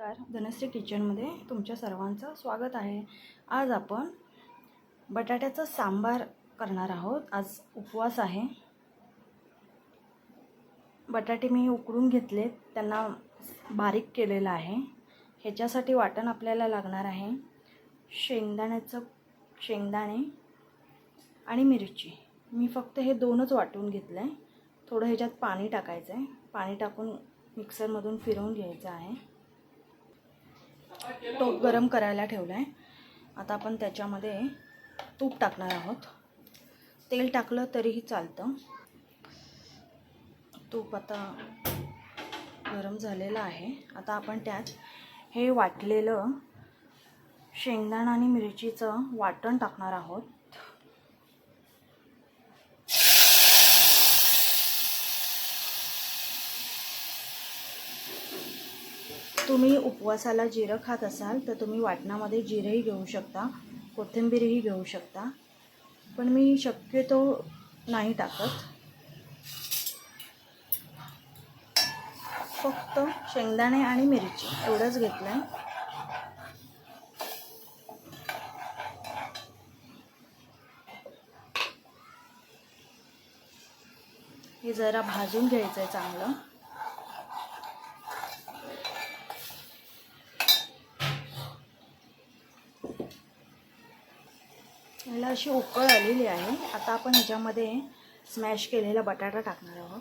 नमस्कार. धनश्री किचनमध्ये तुमच्या सर्वांचं स्वागत आहे. आज आपण बटाट्याचं सांबार करणार आहोत. आज उपवास आहे. बटाटे मी उकडून घेतले त्यांना बारीक केलेलं आहे. ह्याच्यासाठी वाटण आपल्याला लागणार आहे. शेंगदाण्याचं शेंगदाणे आणि मिरची. मी फक्त हे दोनच वाटून घेतलं आहे थोडं ह्याच्यात पाणी टाकायचं आहे पाणी टाकून मिक्सरमधून फिरवून घ्यायचं आहे. तो गरम करायला ठेवला आहे आता आपण त्याच्यामध्ये तूप टाकणार आहोत. तेल टाकलं तरीही चालतं. तूप आता गरम झालेलं आहे. आता आपण त्यात हे वाटलेलं शेंगदाणा आणि मिरचीचं वाटण टाकणार आहोत. तुम्ही उपवासाला जिरं खात असाल तर तुम्ही वाटणामध्ये जिरंही घेऊ शकता कोथिंबीरही घेऊ शकता. पण मी शक्यतो नाही टाकत. फक्त शेंगदाणे आणि मिरची एवढंच घेतलं आहे हे जरा भाजून घ्यायचं आहे चांगलं. साईडला अशी उकळ आलेली आहे. आता आपण ह्याच्यामध्ये स्मॅश केलेला बटाटा टाकणार आहोत.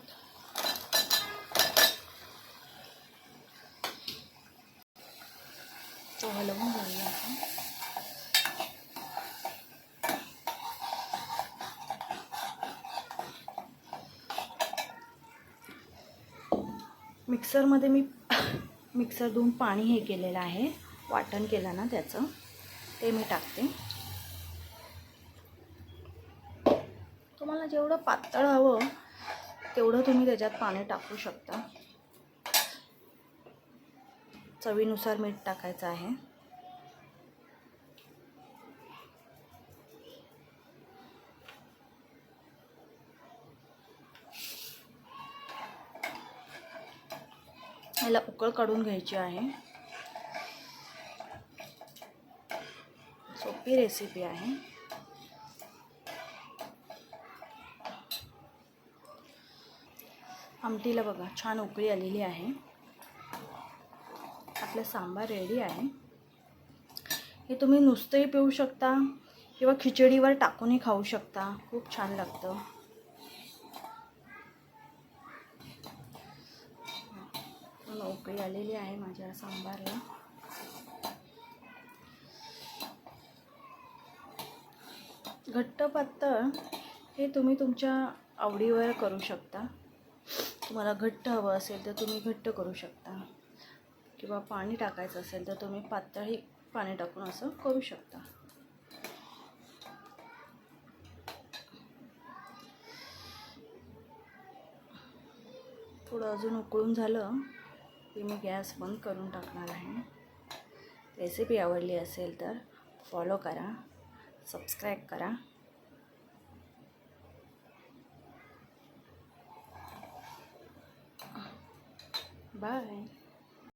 तो हलवून घेऊया आपण. मिक्सरमध्ये मी मिक्सर धुवून पाणी हे केलेलं आहे. वाटण केलं ना त्याचं. ते मी टाकते. तुम्हाला जेवढं पातळ हवं तेवढं तुम्ही त्याच्यात पाणी टाकू शकता. चवीनुसार मीठ टाकायचं आहे. याला उकळ काढून घ्यायची आहे. सोपी रेसिपी आहे. आमटीला बघा छान उकळी आलेली आहे. आपलं सांबार रेडी आहे. हे तुम्ही नुसतंही पिऊ शकता किंवा खिचडीवर टाकूनही खाऊ शकता. खूप छान लागतं. उकळी आलेली आहे माझ्या सांबारला. घट्ट पातळ हे तुम्ही तुमच्या आवडीवर करू शकता. तुम्हाला घट्ट हवं असेल तर तुम्ही घट्ट करू शकता. किंवा पाणी टाकायचं असेल तर तुम्ही पातळही पाणी टाकून असं करू शकता. थोडं अजून उकळून झालं की मी गॅस बंद करून टाकणार आहे. रेसिपी आवडली असेल तर फॉलो करा सबस्क्राईब करा. Bye.